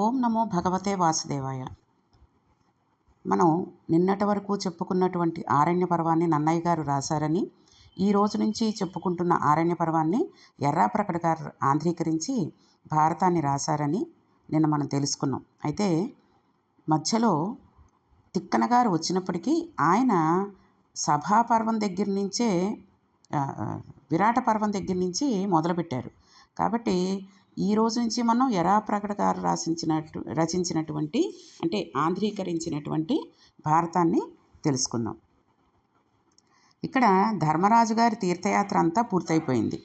ఓం నమో భగవతే వాసుదేవాయ. మనం నిన్నటి వరకు చెప్పుకున్నటువంటి ఆరణ్య పర్వాన్ని నన్నయ్య గారు రాశారని ఈ రోజు నుంచి చెప్పుకుంటున్న ఆరణ్య పర్వాన్ని ఎర్రాప్రకట గారు ఆంధ్రీకరించి భారతాన్ని రాశారని నిన్న మనం తెలుసుకున్నాం. అయితే మధ్యలో తిక్కన గారు వచ్చినప్పటికీ ఆయన సభాపర్వం దగ్గర నుంచే విరాట పర్వం దగ్గర నుంచి మొదలుపెట్టారు. కాబట్టి ఈ రోజు నుంచి మనం ఎరా ప్రకటకారు రాసించినట్టు రచించినటువంటి అంటే ఆంధ్రీకరించినటువంటి భారతాన్ని తెలుసుకుందాం. ఇక్కడ ధర్మరాజు గారి తీర్థయాత్ర అంతా పూర్తయిపోయింది.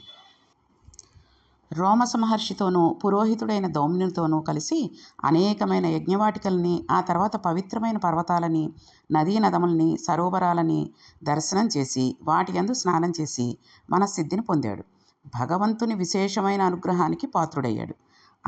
రోమస మహర్షితోనూ పురోహితుడైన దౌమ్యునితోనూ కలిసి అనేకమైన యజ్ఞవాటికల్ని ఆ తర్వాత పవిత్రమైన పర్వతాలని నదీ నదముల్ని సరోవరాలని దర్శనం చేసి వాటి యందు స్నానం చేసి మనసిద్ధిని పొందాడు. భగవంతుని విశేషమైన అనుగ్రహానికి పాత్రుడయ్యాడు.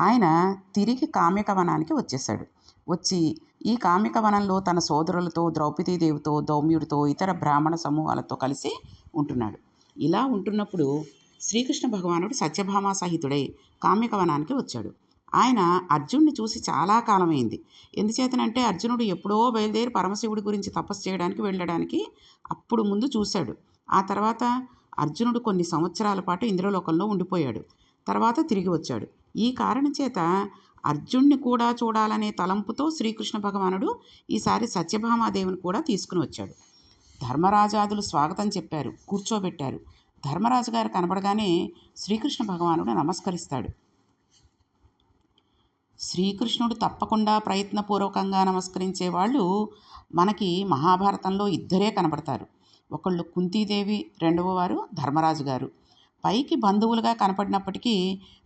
ఆయన తిరిగి కామ్యకవనానికి వచ్చేశాడు. వచ్చి ఈ కామ్యకవనంలో తన సోదరులతో ద్రౌపదీదేవితో దౌమ్యుడితో ఇతర బ్రాహ్మణ సమూహాలతో కలిసి ఉంటున్నాడు. ఇలా ఉంటున్నప్పుడు శ్రీకృష్ణ భగవానుడు సత్యభామా సహితుడై కామ్యకవనానికి వచ్చాడు. ఆయన అర్జునుడిని చూసి చాలా కాలమైంది. ఎందుచేతనంటే అర్జునుడు ఎప్పుడో బయలుదేరి పరమశివుడి గురించి తపస్సు చేయడానికి వెళ్ళడానికి అప్పుడు ముందు చూశాడు. ఆ తర్వాత అర్జునుడు కొన్ని సంవత్సరాల పాటు ఇంద్రలోకంలో ఉండిపోయాడు. తర్వాత తిరిగి వచ్చాడు. ఈ కారణం చేత అర్జున్ని కూడా చూడాలనే తలంపుతో శ్రీకృష్ణ భగవానుడు ఈసారి సత్యభామాదేవిని కూడా తీసుకుని వచ్చాడు. ధర్మరాజాదులు స్వాగతం చెప్పారు కూర్చోబెట్టారు. ధర్మరాజు గారు కనబడగానే శ్రీకృష్ణ భగవానుడు నమస్కరిస్తాడు. శ్రీకృష్ణుడు తప్పకుండా ప్రయత్నపూర్వకంగా నమస్కరించే వాళ్ళు మనకి మహాభారతంలో ఇద్దరే కనబడతారు. ఒకళ్ళు కుంతీదేవి రెండవ వారు ధర్మరాజు గారు. పైకి బంధువులుగా కనపడినప్పటికీ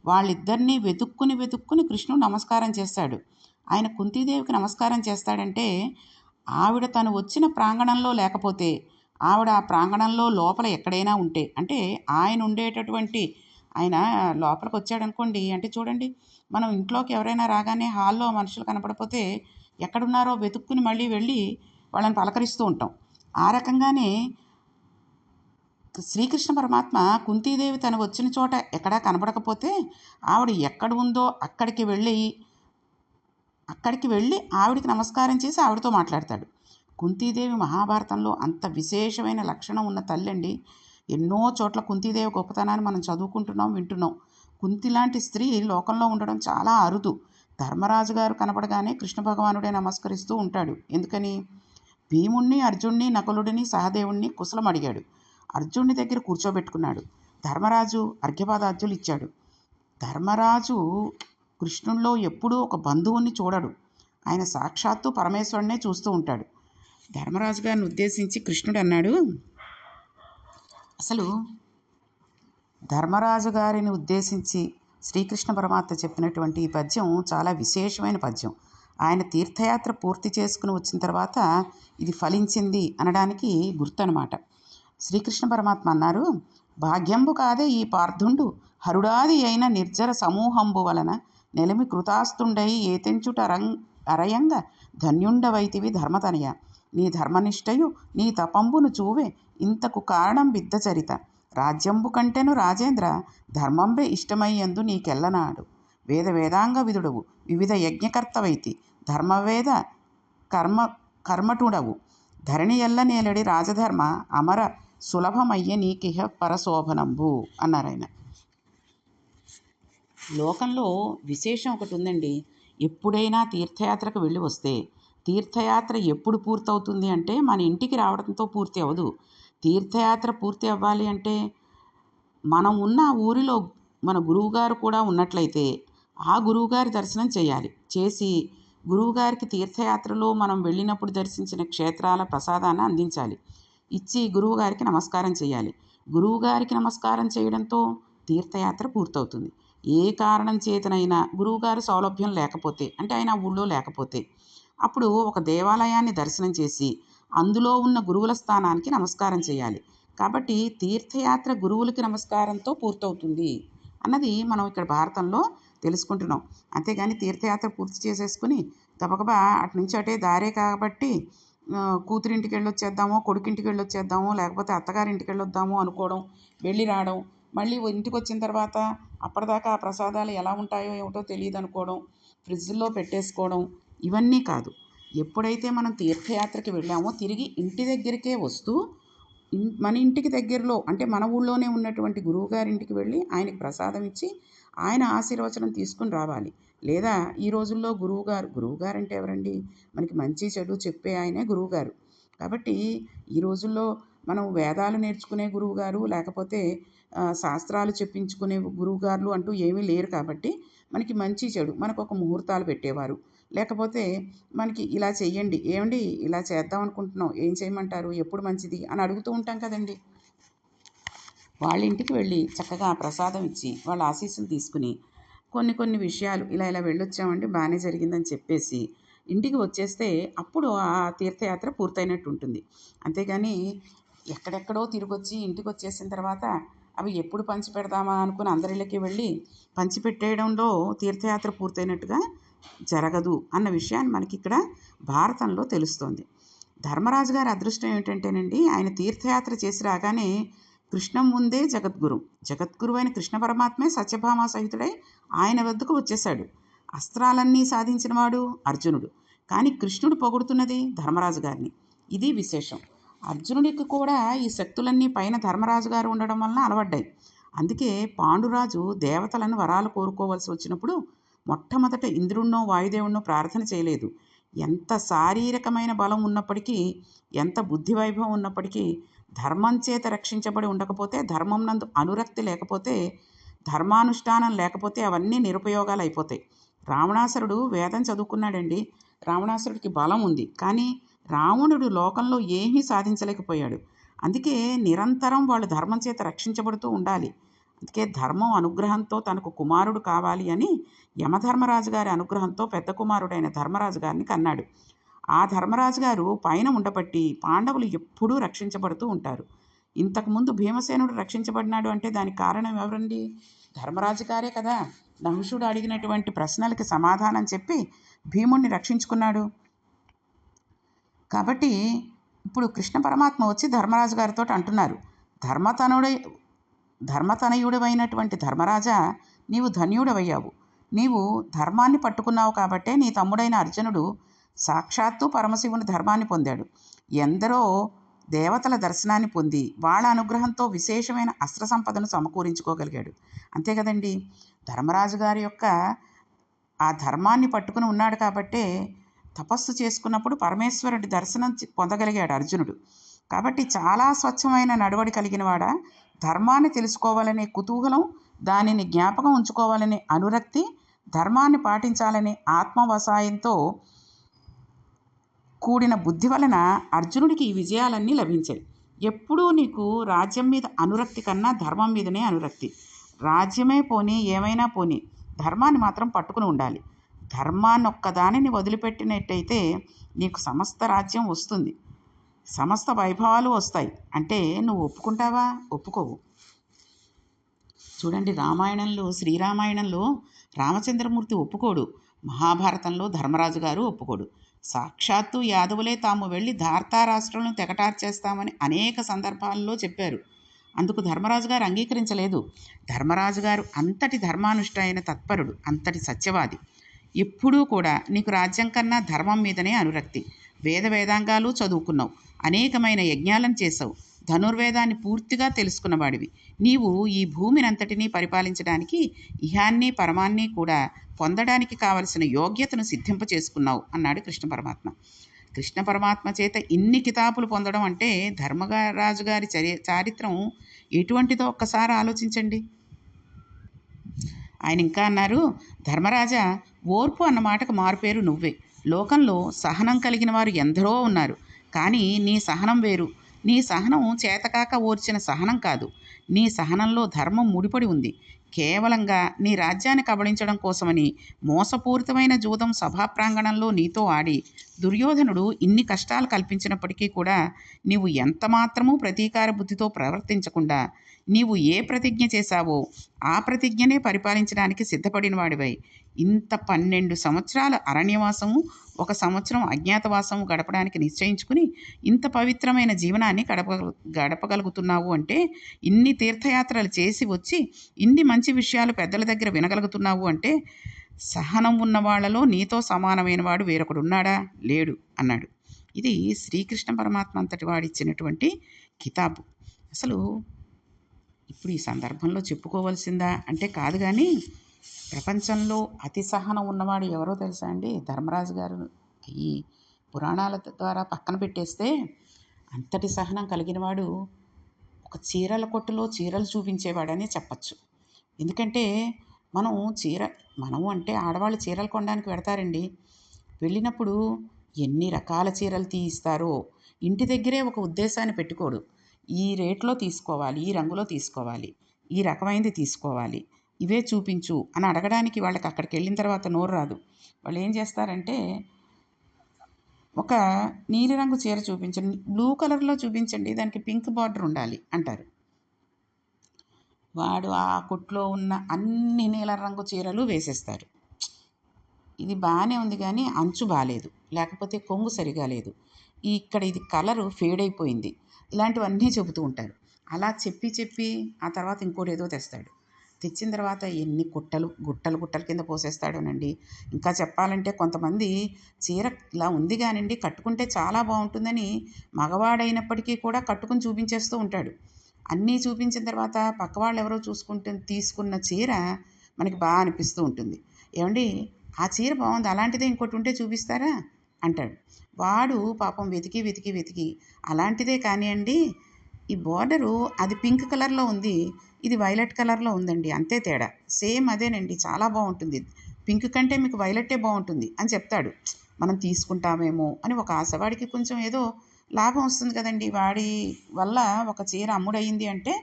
వాళ్ళిద్దరినీ వెతుక్కుని వెతుక్కుని కృష్ణుడు నమస్కారం చేస్తాడు. ఆయన కుంతీదేవికి నమస్కారం చేస్తాడంటే ఆవిడ తను వచ్చిన ప్రాంగణంలో లేకపోతే ఆవిడ ఆ ప్రాంగణంలో లోపల ఎక్కడైనా ఉంటే అంటే ఆయన ఉండేటటువంటి ఆయన లోపలికి వచ్చాడనుకోండి అంటే చూడండి మనం ఇంట్లోకి ఎవరైనా రాగానే హాల్లో మనుషులు కనపడపోతే ఎక్కడున్నారో వెతుక్కుని మళ్ళీ వెళ్ళి వాళ్ళని పలకరిస్తూ ఉంటాం. ఆ రకంగానే శ్రీకృష్ణ పరమాత్మ కుంతీదేవి తను వచ్చిన చోట ఎక్కడా కనబడకపోతే ఆవిడ ఎక్కడ ఉందో అక్కడికి వెళ్ళి అక్కడికి వెళ్ళి ఆవిడికి నమస్కారం చేసి ఆవిడతో మాట్లాడతాడు. కుంతీదేవి మహాభారతంలో అంత విశేషమైన లక్షణం ఉన్న తల్లండి. ఎన్నో చోట్ల కుంతీదేవి గొప్పతనాన్ని మనం చదువుకుంటున్నాం వింటున్నాం. కుంతి లాంటి స్త్రీ లోకంలో ఉండడం చాలా అరుదు. ధర్మరాజు గారు కనపడగానే కృష్ణ భగవానుడే నమస్కరిస్తూ ఉంటాడు. ఎందుకని? భీముణ్ణి అర్జున్ని నకులుడిని సహదేవుణ్ణి కుశలం అడిగాడు. అర్జునుడి దగ్గర కూర్చోబెట్టుకున్నాడు. ధర్మరాజు అర్ఘ్యపాదార్జులు ఇచ్చాడు. ధర్మరాజు కృష్ణుల్లో ఎప్పుడూ ఒక బంధువుని చూడడు. ఆయన సాక్షాత్తు పరమేశ్వరునే చూస్తూ ఉంటాడు. ధర్మరాజు గారిని ఉద్దేశించి కృష్ణుడు అన్నాడు అసలు ధర్మరాజు గారిని ఉద్దేశించి శ్రీకృష్ణ పరమాత్మ చెప్పినటువంటి ఈ పద్యం చాలా విశేషమైన పద్యం. ఆయన తీర్థయాత్ర పూర్తి చేసుకుని వచ్చిన తర్వాత ఇది ఫలించింది అనడానికి గుర్తు అనమాట శ్రీకృష్ణ పరమాత్మ అన్నారు భాగ్యంబు కాదే ఈ పార్థుండు. హరుడాది అయిన నిర్జర సమూహంబు వలన నెలమి కృతాస్తుండై ఏతెంచుట రంగ్ అరయంగ ధన్యుండవైతివి ధర్మతనయ. నీ ధర్మనిష్టయు నీ తపంబును చూవే. ఇంతకు కారణం బిద్దచరిత. రాజ్యంబు కంటెను రాజేంద్ర ధర్మంబే ఇష్టమయ్యందు నీకెల్లనాడు. వేద వేదాంగ విదుడవు. వివిధ యజ్ఞకర్తవైతి. ధర్మవేద కర్మ కర్మటుడవు. ధరణి ఎల్లనేలడి రాజధర్మ అమర సులభమయ్య నీకిహ పరశోభనంబు అన్నారు ఆయన. లోకంలో విశేషం ఒకటి ఉందండి ఎప్పుడైనా తీర్థయాత్రకు వెళ్ళి వస్తే తీర్థయాత్ర ఎప్పుడు పూర్తవుతుంది అంటే మన ఇంటికి రావడంతో పూర్తి అవ్వదు. తీర్థయాత్ర పూర్తి అవ్వాలి అంటే మనం ఉన్న ఊరిలో మన గురువుగారు కూడా ఉన్నట్లయితే ఆ గురువుగారి దర్శనం చేయాలి. చేసి గురువుగారికి తీర్థయాత్రలో మనం వెళ్ళినప్పుడు దర్శించిన క్షేత్రాల ప్రసాదాన్ని అందించాలి. ఇచ్చి గురువుగారికి నమస్కారం చేయాలి. గురువుగారికి నమస్కారం చేయడంతో తీర్థయాత్ర పూర్తవుతుంది. ఏ కారణం చేతనైనా గురువుగారు సౌలభ్యం లేకపోతే అంటే ఆయన ఊళ్ళో లేకపోతే అప్పుడు ఒక దేవాలయాన్ని దర్శనం చేసి అందులో ఉన్న గురువుల స్థానానికి నమస్కారం చేయాలి. కాబట్టి తీర్థయాత్ర గురువులకి నమస్కారంతో పూర్తవుతుంది అన్నది మనం ఇక్కడ భారతంలో తెలుసుకుంటున్నాం. అంతేగాని తీర్థయాత్ర పూర్తి చేసేసుకుని గబగబా అటు నుంచి అటే దారే కాబట్టి కూతురింటికి వెళ్ళొచ్చేద్దామో కొడుకింటికి వెళ్ళొచ్చేద్దామో లేకపోతే అత్తగారింటికి వెళ్ళొద్దామో అనుకోవడం వెళ్ళి రావడం మళ్ళీ ఇంటికి వచ్చిన తర్వాత అప్పటిదాకా ఆ ప్రసాదాలు ఎలా ఉంటాయో ఏమిటో తెలియదు అనుకోవడం ఫ్రిడ్జ్లో పెట్టేసుకోవడం ఇవన్నీ కాదు. ఎప్పుడైతే మనం తీర్థయాత్రకి వెళ్ళామో తిరిగి ఇంటి దగ్గరికే వస్తూ మన ఇంటికి దగ్గరలో అంటే మన ఊళ్ళోనే ఉన్నటువంటి గురువుగారింటికి వెళ్ళి ఆయనకి ప్రసాదం ఇచ్చి ఆయన ఆశీర్వచనం తీసుకుని రావాలి. లేదా ఈ రోజుల్లో గురువుగారు గురువుగారు అంటే ఎవరండి? మనకి మంచి చెడు చెప్పే ఆయనే గురువుగారు. కాబట్టి ఈ రోజుల్లో మనం వేదాలు నేర్చుకునే గురువుగారు లేకపోతే శాస్త్రాలు చెప్పించుకునే గురువుగారులు అంటూ ఏమీ లేరు కాబట్టి మనకి మంచి చెడు మనకు ఒక ముహూర్తాలు పెట్టేవారు. లేకపోతే మనకి ఇలా చెయ్యండి ఏమండి? ఇలా చేద్దాం అనుకుంటున్నాం ఏం చేయమంటారు? ఎప్పుడు మంచిది? అని అడుగుతూ ఉంటాం కదండి. వాళ్ళ ఇంటికి వెళ్ళి చక్కగా ప్రసాదం ఇచ్చి వాళ్ళ ఆశీస్సులు తీసుకుని కొన్ని కొన్ని విషయాలు ఇలా ఇలా వెళ్ళొచ్చామండి బాగానే జరిగిందని చెప్పేసి ఇంటికి వచ్చేస్తే అప్పుడు ఆ తీర్థయాత్ర పూర్తయినట్టు ఉంటుంది అంతేగాని ఎక్కడెక్కడో తిరిగొచ్చి ఇంటికి వచ్చేసిన తర్వాత అవి ఎప్పుడు పంచి పెడదామా అనుకుని అందరిళ్ళకి వెళ్ళి పంచిపెట్టేయడంలో తీర్థయాత్ర పూర్తయినట్టుగా జరగదు అన్న విషయాన్ని మనకి ఇక్కడ భారతంలో తెలుస్తోంది. ధర్మరాజు గారి అదృష్టం ఏమిటంటేనండి ఆయన తీర్థయాత్ర చేసి రాగానే కృష్ణం ముందే జగద్గురు. జగద్గురు అయిన కృష్ణ పరమాత్మే సత్యభామ సహితుడై ఆయన వద్దకు వచ్చేశాడు. అస్త్రాలన్నీ సాధించినవాడు అర్జునుడు. కానీ కృష్ణుడు పొగుడుతున్నది ధర్మరాజు గారిని. ఇది విశేషం. అర్జునుడికి కూడా ఈ శక్తులన్నీ పైన ధర్మరాజు గారు ఉండడం వలన అలవడ్డాయి అందుకే పాండురాజు దేవతలను వరాలు కోరుకోవలసి వచ్చినప్పుడు మొట్టమొదట ఇంద్రుణ్ణో వాయుదేవుణ్ణో ప్రార్థన చేయలేదు. ఎంత శారీరకమైన బలం ఉన్నప్పటికీ ఎంత బుద్ధి వైభవం ఉన్నప్పటికీ ధర్మం చేత రక్షించబడి ఉండకపోతే ధర్మం నందు అనురక్తి లేకపోతే ధర్మానుష్ఠానం లేకపోతే అవన్నీ నిరుపయోగాలు అయిపోతాయి. రావణాసురుడు వేదం చదువుకున్నాడండి. రావణాసురుడికి బలం ఉంది. కానీ రావణుడు లోకంలో ఏమీ సాధించలేకపోయాడు. అందుకే నిరంతరం వాళ్ళు ధర్మం చేత రక్షించబడుతూ ఉండాలి. అందుకే ధర్మం అనుగ్రహంతో తనకు కుమారుడు కావాలి అని యమధర్మరాజు గారి అనుగ్రహంతో పెద్ద కుమారుడైన ధర్మరాజు గారిని కన్నాడు. ఆ ధర్మరాజు గారు పైన ఉండబట్టి పాండవులు ఎప్పుడూ రక్షించబడుతూ ఉంటారు. ఇంతకుముందు భీమసేనుడు రక్షించబడినాడు అంటే దానికి కారణం ఎవరండి? ధర్మరాజు గారే కదా. నహుషుడు అడిగినటువంటి ప్రశ్నలకి సమాధానం చెప్పి భీముణ్ణి రక్షించుకున్నాడు. కాబట్టి ఇప్పుడు కృష్ణ పరమాత్మ వచ్చి ధర్మరాజు గారితో అంటున్నారు. ధర్మతనుడై ధర్మతనయుడవైనటువంటి ధర్మరాజా నీవు ధన్యుడవయ్యావు. నీవు ధర్మాన్ని పట్టుకున్నావు కాబట్టే నీ తమ్ముడైన అర్జునుడు సాక్షాత్తు పరమశివుని ధర్మాన్ని పొందాడు. ఎందరో దేవతల దర్శనాన్ని పొంది వాళ్ళ అనుగ్రహంతో విశేషమైన అస్త్ర సంపదను సమకూరించుకోగలిగాడు. అంతే కదండి? ధర్మరాజు గారి యొక్క ఆ ధర్మాన్ని పట్టుకుని ఉన్నాడు కాబట్టే తపస్సు చేసుకున్నప్పుడు పరమేశ్వరుడి దర్శనం పొందగలిగాడు అర్జునుడు. కాబట్టి చాలా స్వచ్ఛమైన నడవడి కలిగిన వాడ? ధర్మాన్ని తెలుసుకోవాలనే కుతూహలం దానిని జ్ఞాపకం ఉంచుకోవాలనే అనురక్తి ధర్మాన్ని పాటించాలనే ఆత్మవసాయంతో కూడిన బుద్ధి వలన అర్జునుడికి ఈ విజయాలన్నీ లభించాయి ఎప్పుడూ నీకు రాజ్యం మీద అనురక్తి కన్నా ధర్మం మీదనే అనురక్తి. రాజ్యమే పోనీ ఏమైనా పోనీ ధర్మాన్ని మాత్రం పట్టుకుని ఉండాలి. ధర్మాన్ని ఒక్కదానిని వదిలిపెట్టినట్టయితే నీకు సమస్త రాజ్యం వస్తుంది. సమస్త వైభవాలు వస్తాయి. అంటే నువ్వు ఒప్పుకుంటావా? ఒప్పుకోవు. చూడండి రామాయణంలో శ్రీరామాయణంలో రామచంద్రమూర్తి ఒప్పుకోడు. మహాభారతంలో ధర్మరాజు గారు ఒప్పుకోడు. సాక్షాత్తు యాదవులే తాము వెళ్ళి ధార్తా రాష్ట్రాలను తెగటార్చేస్తామని అనేక సందర్భాల్లో చెప్పారు. అందుకు ధర్మరాజు గారు అంగీకరించలేదు. ధర్మరాజు గారు అంతటి ధర్మానుష్ఠ అయిన తత్పరుడు అంతటి సత్యవాది. ఎప్పుడూ కూడా నీకు రాజ్యం కన్నా ధర్మం మీదనే అనురక్తి. వేద వేదాంగాలు చదువుకున్నావు. అనేకమైన యజ్ఞాలను చేసావు ధనుర్వేదాన్ని పూర్తిగా తెలుసుకున్నవాడివి. నీవు ఈ భూమినంతటినీ పరిపాలించడానికి ఇహాన్ని పరమాన్ని కూడా పొందడానికి కావలసిన యోగ్యతను సిద్ధింప చేసుకున్నావు అన్నాడు కృష్ణ పరమాత్మ. కృష్ణ పరమాత్మ చేత ఇన్ని కితాపులు పొందడం అంటే ధర్మరాజు గారి చరి చారిత్రం ఎటువంటిదో ఒక్కసారి ఆలోచించండి. ఆయన ఇంకా అన్నారు ధర్మరాజా ఓర్పు అన్న మాటకు మారుపేరు నువ్వే. లోకంలో సహనం కలిగిన వారు ఎందరో ఉన్నారు. కానీ నీ సహనం వేరు. నీ సహనం చేతకాక ఓర్చిన సహనం కాదు. నీ సహనంలో ధర్మం ముడిపడి ఉంది. కేవలంగా నీ రాజ్యాన్ని కబళించడం కోసమని మోసపూరితమైన జూదం సభా ప్రాంగణంలో నీతో ఆడి దుర్యోధనుడు ఇన్ని కష్టాలు కల్పించినప్పటికీ కూడా నీవు ఎంతమాత్రమూ ప్రతీకార బుద్ధితో ప్రవర్తించకుండా నీవు ఏ ప్రతిజ్ఞ చేశావో ఆ ప్రతిజ్ఞనే పరిపాలించడానికి సిద్ధపడిన వాడివై ఇంత పన్నెండు సంవత్సరాల అరణ్యవాసము ఒక సంవత్సరం అజ్ఞాతవాసము గడపడానికి నిశ్చయించుకుని ఇంత పవిత్రమైన జీవనాన్ని గడప గడపగలుగుతున్నావు అంటే ఇన్ని తీర్థయాత్రలు చేసి వచ్చి ఇన్ని మంచి విషయాలు పెద్దల దగ్గర వినగలుగుతున్నావు అంటే సహనం ఉన్న వాళ్ళలో నీతో సమానమైన వాడు వేరొకడు ఉన్నాడా లేడు అన్నాడు. ఇది శ్రీకృష్ణ పరమాత్మ అంతటి వాడిచ్చినటువంటి కితాబు. అసలు ఇప్పుడు ఈ సందర్భంలో చెప్పుకోవాల్సిందా? అంటే కాదు కానీ ప్రపంచంలో అతి సహనం ఉన్నవాడు ఎవరో తెలుసా అండి? ధర్మరాజు గారు. ఈ పురాణాల ద్వారా పక్కన పెట్టేస్తే అంతటి సహనం కలిగినవాడు ఒక చీరల కొట్టులో చీరలు చూపించేవాడని చెప్పచ్చు. ఎందుకంటే మనం చీర మనము అంటే ఆడవాళ్ళు చీరలు కొనడానికి పెడతారండి వెళ్ళినప్పుడు ఎన్ని రకాల చీరలు తీయిస్తారో ఇంటి దగ్గరే ఒక ఉద్దేశాన్ని పెట్టుకోడు. ఈ రేట్లో తీసుకోవాలి ఈ రంగులో తీసుకోవాలి ఈ రకమైనది తీసుకోవాలి. ఇవే చూపించు అని అడగడానికి వాళ్ళకి అక్కడికి వెళ్ళిన తర్వాత నోరు రాదు. వాళ్ళు ఏం చేస్తారంటే ఒక నీలిరంగు చీర చూపించండి బ్లూ కలర్లో చూపించండి దానికి పింక్ బార్డర్ ఉండాలి అంటారు. వాడు ఆ కొట్లో ఉన్న అన్ని నీల రంగు చీరలు వేసేస్తారు. ఇది బాగానే ఉంది కానీ అంచు బాగాలేదు. లేకపోతే కొంగు సరిగా లేదు. ఇక్కడ ఇది కలరు ఫేడ్ అయిపోయింది. ఇలాంటివన్నీ చెబుతూ ఉంటారు అలా చెప్పి చెప్పి ఆ తర్వాత ఇంకోటి ఏదో తెస్తాడు. తెచ్చిన తర్వాత ఎన్ని కుట్టలు గుట్టలు గుట్టల కింద పోసేస్తాడోనండి. ఇంకా చెప్పాలంటే కొంతమంది చీర ఇలా ఉంది కానండి కట్టుకుంటే చాలా బాగుంటుందని మగవాడైనప్పటికీ కూడా కట్టుకుని చూపించేస్తూ ఉంటాడు. అన్నీ చూపించిన తర్వాత పక్కవాళ్ళు ఎవరో చూసుకుంటే తీసుకున్న చీర మనకి బాగా అనిపిస్తూ ఉంటుంది. ఏమండి? ఆ చీర బాగుంది అలాంటిదే ఇంకోటి ఉంటే చూపిస్తారా? అంటాడు. వాడు పాపం వెతికి వెతికి వెతికి అలాంటిదే కానివ్వండి ఈ బోర్డరు అది పింక్ కలర్లో ఉంది ఇది వైలెట్ కలర్లో ఉందండి అంతే తేడా. సేమ్ అదేనండి చాలా బాగుంటుంది. పింక్ కంటే మీకు వైలెట్టే బాగుంటుంది అని చెప్తాడు. మనం తీసుకుంటామేమో అని ఒక ఆశవాడికి కొంచెం ఏదో లాభం వస్తుంది కదండి. వాడి వల్ల ఒక చీర అమ్ముడయింది అంటే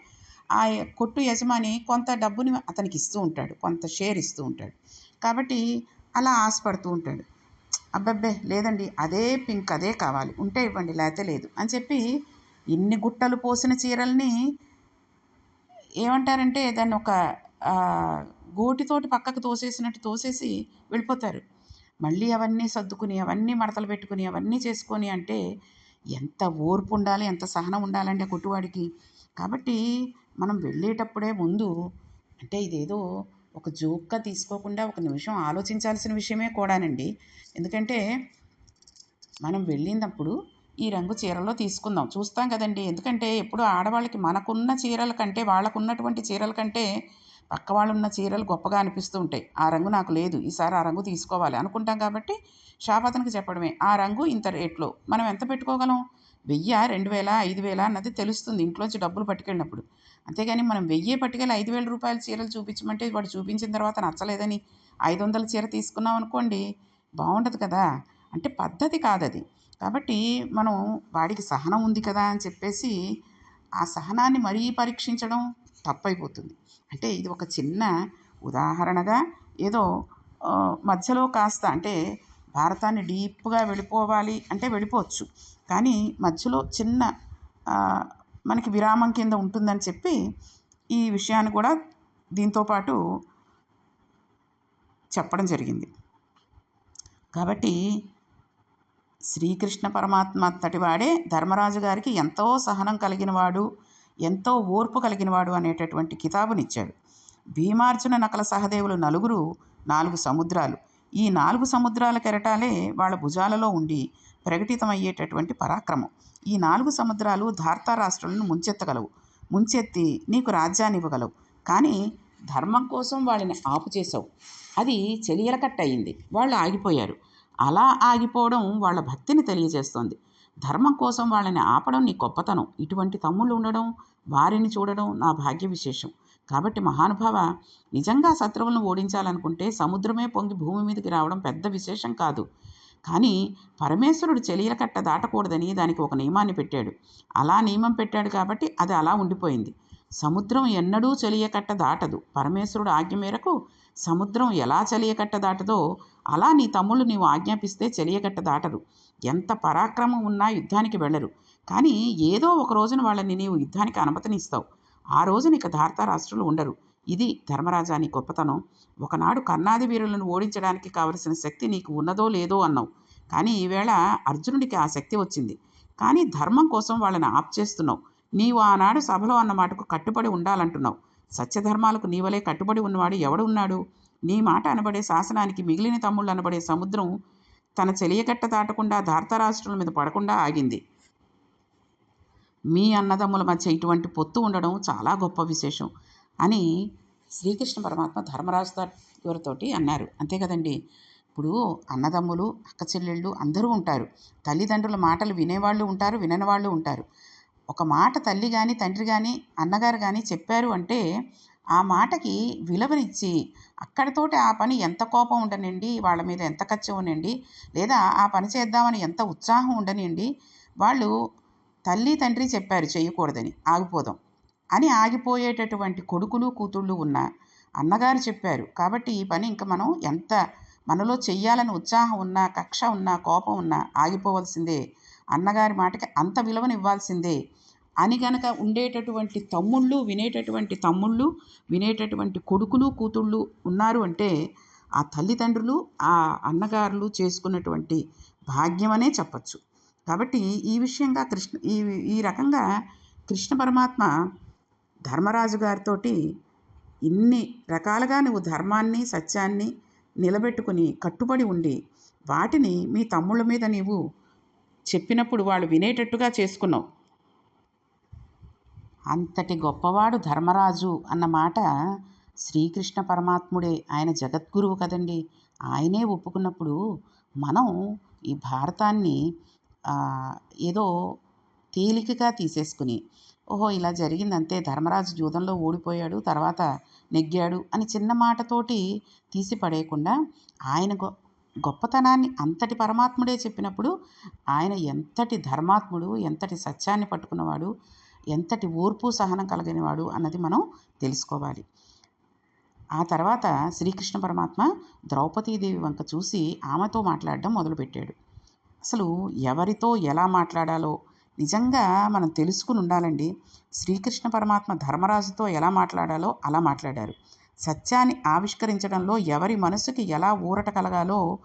ఆ కొట్టు యజమాని కొంత డబ్బుని అతనికి ఇస్తూ ఉంటాడు కొంత షేర్ ఇస్తూ ఉంటాడు. కాబట్టి అలా ఆశపడుతూ ఉంటాడు. అబ్బబ్బే లేదండి అదే పింక్ అదే కావాలి. ఉంటే ఇవ్వండి లేకపోతే లేదు. అని చెప్పి ఇన్ని గుట్టలు పోసిన చీరల్ని ఏమంటారంటే దాన్ని ఒక గోటితోటి పక్కకు తోసేసినట్టు తోసేసి వెళ్ళిపోతారు. మళ్ళీ అవన్నీ సర్దుకుని అవన్నీ మడతలు పెట్టుకుని అవన్నీ చేసుకొని అంటే ఎంత ఓర్పు ఉండాలి ఎంత సహనం ఉండాలంటే కొట్టువాడికి. కాబట్టి మనం వెళ్ళేటప్పుడే ముందు అంటే ఇదేదో ఒక జోక్గా తీసుకోకుండా ఒక నిమిషం ఆలోచించాల్సిన విషయమే కూడానండి. ఎందుకంటే మనం వెళ్ళినప్పుడు ఈ రంగు చీరలో తీసుకుందాం. చూస్తాం కదండి. ఎందుకంటే ఎప్పుడు ఆడవాళ్ళకి మనకున్న చీరల కంటే వాళ్ళకున్నటువంటి చీరల కంటే పక్క వాళ్ళు ఉన్న చీరలు గొప్పగా అనిపిస్తూ ఉంటాయి. ఆ రంగు నాకు లేదు. ఈసారి ఆ రంగు తీసుకోవాలి అనుకుంటాం కాబట్టి షాప్ అతనికి చెప్పడమే. ఆ రంగు ఇంత రేట్లో? మనం ఎంత పెట్టుకోగలం? వెయ్యి? రెండు వేల? ఐదు వేల? అన్నది తెలుస్తుంది ఇంట్లోంచి డబ్బులు పట్టుకెళ్ళినప్పుడు. అంతేగాని మనం వెయ్యి పట్టుకెళ్ళి ఐదు వేల రూపాయల చీరలు చూపించమంటే వాడు చూపించిన తర్వాత నచ్చలేదని ఐదు వందల చీర తీసుకున్నాం అనుకోండి బాగుండదు కదా. అంటే పద్ధతి కాదది. కాబట్టి మనం వాడికి సహనం ఉంది కదా అని చెప్పేసి ఆ సహనాన్ని మరీ పరీక్షించడం తప్పైపోతుంది. అంటే ఇది ఒక చిన్న ఉదాహరణగా ఏదో మధ్యలో కాస్త అంటే భారతాన్ని డీప్గా వెళ్ళిపోవాలి అంటే వెళ్ళిపోవచ్చు. కానీ మధ్యలో చిన్న మనకి విరామం కింద ఉంటుందని చెప్పి ఈ విషయాన్ని కూడా దీంతోపాటు చెప్పడం జరిగింది. కాబట్టి శ్రీకృష్ణ పరమాత్మ అంతటివాడే ధర్మరాజు గారికి ఎంతో సహనం కలిగినవాడు ఎంతో ఓర్పు కలిగినవాడు అనేటటువంటి కితాబునిచ్చాడు. భీమార్జున నకల సహదేవులు నలుగురు నాలుగు సముద్రాలు. ఈ నాలుగు సముద్రాల కెరటాలే వాళ్ళ భుజాలలో ఉండి ప్రకటితమయ్యేటటువంటి పరాక్రమం. ఈ నాలుగు సముద్రాలు ధార్తా రాష్ట్రాలను ముంచెత్తగలవు. ముంచెత్తి నీకు రాజ్యాన్ని ఇవ్వగలవు కానీ ధర్మం కోసం వాళ్ళని ఆపు చేసావు అది చెలియలకట్టయింది. వాళ్ళు ఆగిపోయారు. అలా ఆగిపోవడం వాళ్ళ భక్తిని తెలియజేస్తోంది. ధర్మం కోసం వాళ్ళని ఆపడం నీ గొప్పతనం. ఇటువంటి తమ్ముళ్ళు ఉండడం వారిని చూడడం నా భాగ్య విశేషం. కాబట్టి మహానుభావ నిజంగా శత్రువులను ఓడించాలనుకుంటే సముద్రమే పొంగి భూమి మీదకి రావడం పెద్ద విశేషం కాదు. కానీ పరమేశ్వరుడు చెలియకట్ట దాటకూడదని దానికి ఒక నియమాన్ని పెట్టాడు. అలా నియమం పెట్టాడు కాబట్టి అది అలా ఉండిపోయింది. సముద్రం ఎన్నడూ చెలియకట్ట దాటదు. పరమేశ్వరుడు ఆజ్ఞ మేరకు సముద్రం ఎలా చెలియకట్ట దాటదో అలా నీ తమ్ముళ్ళు నీవు ఆజ్ఞాపిస్తే చెలియకట్ట దాటరు. ఎంత పరాక్రమం ఉన్నా యుద్ధానికి వెళ్ళరు. కానీ ఏదో ఒక రోజున వాళ్ళని నీవు యుద్ధానికి అనుమతినిస్తావు. ఆ రోజున ఇక ధార్తారాష్ట్రులు ఉండరు. ఇది ధర్మరాజాని గొప్పతనం. ఒకనాడు కన్నాది వీరులను ఓడించడానికి కావలసిన శక్తి నీకు ఉన్నదో లేదో అన్నావు. కానీ ఈవేళ అర్జునుడికి ఆ శక్తి వచ్చింది. కానీ ధర్మం కోసం వాళ్ళని ఆప్ చేస్తున్నావు. నీవు ఆనాడు సభలో అన్న మాటకు కట్టుబడి ఉండాలంటున్నావు. సత్యధర్మాలకు నీవలే కట్టుబడి ఉన్నవాడు ఎవడు ఉన్నాడు? నీ మాట అనబడే శాసనానికి మిగిలిన తమ్ముళ్ళు అనబడే సముద్రం తన చెలియకట్ట దాటకుండా ధార్తరాష్ట్రుల మీద పడకుండా ఆగింది. మీ అన్నదమ్ముల మధ్య ఇటువంటి పొత్తు ఉండడం చాలా గొప్ప విశేషం అని శ్రీకృష్ణ పరమాత్మ ధర్మరాజు గారితోటి అన్నారు. అంతే కదండి. ఇప్పుడు అన్నదమ్ములు అక్క చెల్లెళ్ళు అందరూ ఉంటారు. తల్లిదండ్రుల మాటలు వినేవాళ్ళు ఉంటారు వినని వాళ్ళు ఉంటారు. ఒక మాట తల్లి కానీ తండ్రి కానీ అన్నగారు కానీ చెప్పారు అంటే ఆ మాటకి విలువనిచ్చి అక్కడితోటి ఆ పని ఎంత కోపం ఉండనండి వాళ్ళ మీద ఎంత ఖర్చు ఉండండి లేదా ఆ పని చేద్దామని ఎంత ఉత్సాహం ఉండనండి వాళ్ళు తల్లి తండ్రి చెప్పారు చేయకూడదని ఆగిపోదాం. అని ఆగిపోయేటటువంటి కొడుకులు కూతుళ్ళు ఉన్న అన్నగారు చెప్పారు. కాబట్టి ఈ పని ఇంకా మనం ఎంత మనలో చెయ్యాలని ఉత్సాహం ఉన్నా కక్ష ఉన్నా కోపం ఉన్నా ఆగిపోవలసిందే. అన్నగారి మాటకి అంత విలువనివ్వాల్సిందే. అని గనక ఉండేటటువంటి తమ్ముళ్ళు వినేటటువంటి తమ్ముళ్ళు వినేటటువంటి కొడుకులు కూతుళ్ళు ఉన్నారు అంటే ఆ తల్లిదండ్రులు ఆ అన్నగారులు చేసుకున్నటువంటి భాగ్యమనే చెప్పచ్చు. కాబట్టి ఈ విషయంగా కృష్ణ ఈ ఈ రకంగా కృష్ణ పరమాత్మ ధర్మరాజు గారితో ఇన్ని రకాలుగా నువ్వు ధర్మాన్ని సత్యాన్ని నిలబెట్టుకుని కట్టుబడి ఉండి వాటిని మీ తమ్ముళ్ళ మీద నీవు చెప్పినప్పుడు వాళ్ళు వినేటట్టుగా చేసుకున్నావు. అంతటి గొప్పవాడు ధర్మరాజు అన్న మాట శ్రీకృష్ణ పరమాత్ముడే. ఆయన జగద్గురువు కదండి. ఆయనే ఒప్పుకున్నప్పుడు మనం ఈ భారతాన్ని ఏదో తేలికగా తీసేసుకుని ఓహో ఇలా జరిగిందంతే. ధర్మరాజు జూదంలో ఓడిపోయాడు తర్వాత నెగ్గాడు అని చిన్న మాటతోటి తీసి పడేయకుండా ఆయన గొ గొప్పతనాన్ని అంతటి పరమాత్ముడే చెప్పినప్పుడు ఆయన ఎంతటి ధర్మాత్ముడు ఎంతటి సత్యాన్ని పట్టుకున్నవాడు ఎంతటి ఓర్పు సహనం కలిగినవాడు అన్నది మనం తెలుసుకోవాలి. ఆ తర్వాత శ్రీకృష్ణ పరమాత్మ ద్రౌపదీదేవి వంక చూసి ఆమెతో మాట్లాడడం మొదలుపెట్టాడు. అసలు ఎవరితో ఎలా మాట్లాడాలో నిజంగా మనం తెలుసుకుని ఉండాలండి. శ్రీకృష్ణ పరమాత్మ ధర్మరాజుతో ఎలా మాట్లాడాలో అలా మాట్లాడారు. సత్యాన్ని ఆవిష్కరించడంలో ఎవరి మనసుకి ఎలా ఊరట కలగాలో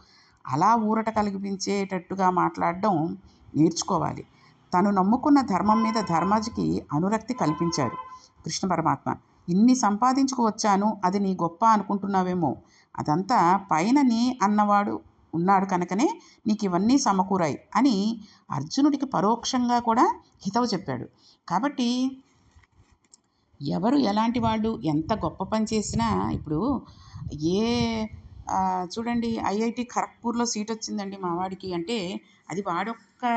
అలా ఊరట కలిగించేటట్టుగా మాట్లాడడం నేర్చుకోవాలి. తను నమ్ముకున్న ధర్మం మీద ధర్మాజుకి అనురక్తి కల్పించారు కృష్ణ పరమాత్మ. ఇన్ని సంపాదించుకు వచ్చాను అది నీ గొప్ప అనుకుంటున్నావేమో. అదంతా పైనని అన్నవాడు ఉన్నాడు కనుకనే నీకు ఇవన్నీ సమకూరాయి అని అర్జునుడికి పరోక్షంగా కూడా హితవు చెప్పాడు. కాబట్టి ఎవరు ఎలాంటి వాళ్ళు ఎంత గొప్ప పని చేసినా ఇప్పుడు ఏ చూడండి ఐఐటి ఖరగ్పూర్లో సీట్ వచ్చిందండి మా వాడికి అంటే అది వాడు యొక్క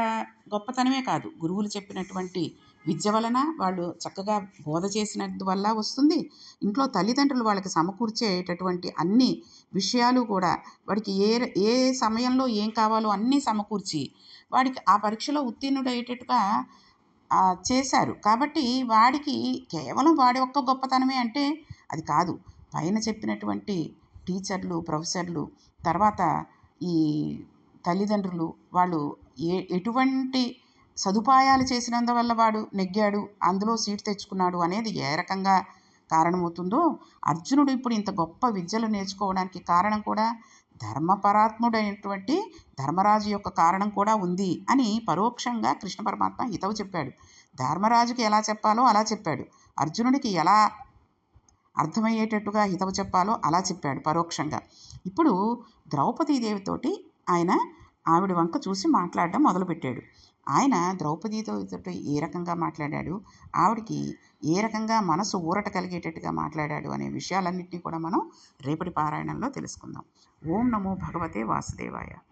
గొప్పతనమే కాదు. గురువులు చెప్పినటువంటి విద్య వలన వాళ్ళు చక్కగా బోధ చేసినందువల్ల వస్తుంది. ఇంట్లో తల్లిదండ్రులు వాళ్ళకి సమకూర్చేటటువంటి అన్ని విషయాలు కూడా వాడికి ఏ ఏ సమయంలో ఏం కావాలో అన్నీ సమకూర్చి వాడికి ఆ పరీక్షలో ఉత్తీర్ణుడయ్యేటట్టుగా చేశారు. కాబట్టి వాడికి కేవలం వాడి ఒక్క గొప్పతనమే అంటే అది కాదు. పైన చెప్పినటువంటి టీచర్లు ప్రొఫెసర్లు తర్వాత ఈ తల్లిదండ్రులు వాళ్ళు ఏ ఎటువంటి సదుపాయాలు చేసినందువల్ల వాడు నెగ్గాడు అందులో సీట్ తెచ్చుకున్నాడు అనేది ఏ రకంగా కారణమవుతుందో అర్జునుడు ఇప్పుడు ఇంత గొప్ప విద్యలు నేర్చుకోవడానికి కారణం కూడా ధర్మపరాత్ముడైనటువంటి ధర్మరాజు యొక్క కారణం కూడా ఉంది అని పరోక్షంగా కృష్ణ పరమాత్మ హితవు చెప్పాడు. ధర్మరాజుకి ఎలా చెప్పాలో అలా చెప్పాడు. అర్జునుడికి ఎలా అర్థమయ్యేటట్టుగా హితవు చెప్పాలో అలా చెప్పాడు పరోక్షంగా. ఇప్పుడు ద్రౌపదీదేవితోటి ఆయన ఆవిడ వంక చూసి మాట్లాడడం మొదలుపెట్టాడు. ఆయన ద్రౌపదితో ఏ రకంగా మాట్లాడాడు? ఆవిడికి ఏ రకంగా మనసు ఊరట కలిగేటట్టుగా మాట్లాడాడు అనే విషయాలన్నింటినీ కూడా మనం రేపటి పారాయణంలో తెలుసుకుందాం. ఓం నమో భగవతే వాసుదేవాయ.